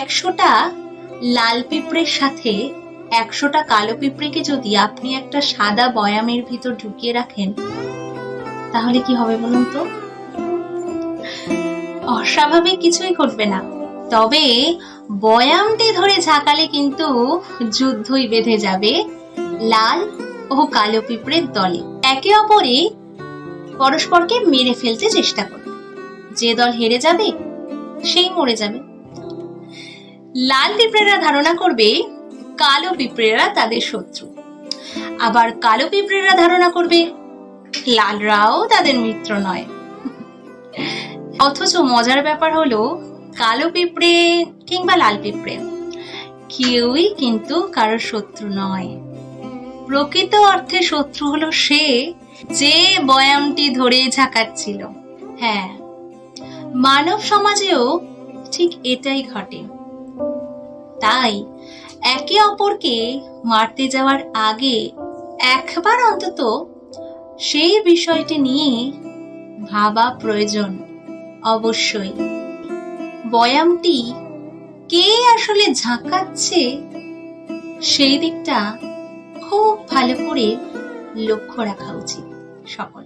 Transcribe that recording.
একশোটা লাল পিঁপড়ের সাথে একশোটা কালো পিঁপড়েকে যদি আপনি একটা সাদা বয়ামের ভিতর ঢুকিয়ে রাখেন, তাহলে কি হবে বলুন তো? অস্বাভাবিক কিছুই ঘটবে না। তবে বয়ামটি ধরে ঝাঁকালে কিন্তু যুদ্ধই বেঁধে যাবে লাল ও কালো পিঁপড়ের দলে। একে অপরে পরস্পরকে মেরে ফেলতে চেষ্টা করবে। যে দল হেরে যাবে, সেই মরে যাবে। লাল পিঁপড়েরা ধারণা করবে, কালো পিঁপড়েরা তাদের শত্রু। আবার কালো পিঁপড়েরা ধারণা করবে লালরাও তাদের মিত্র নয়। অথচ মজার ব্যাপার হলো, কালো পিঁপড়ে কিংবা লাল পিঁপড়ে কেউই কিন্তু কারোর শত্রু নয়। প্রকৃত অর্থে শত্রু হলো সে যে বয়ামটি ধরে ঝাঁকাচ্ছিল। হ্যাঁ মানব সমাজেও ঠিক এটাই ঘটে। তাই একে অপরকে মারতে যাওয়ার আগে একবার অন্তত সেই বিষয়টি নিয়ে ভাবা প্রয়োজন অবশ্যই। বয়ামটি কে আসলে ঝাঁকাচ্ছে সেই দিকটা খুব ভালো করে লক্ষ্য রাখা উচিত সকল।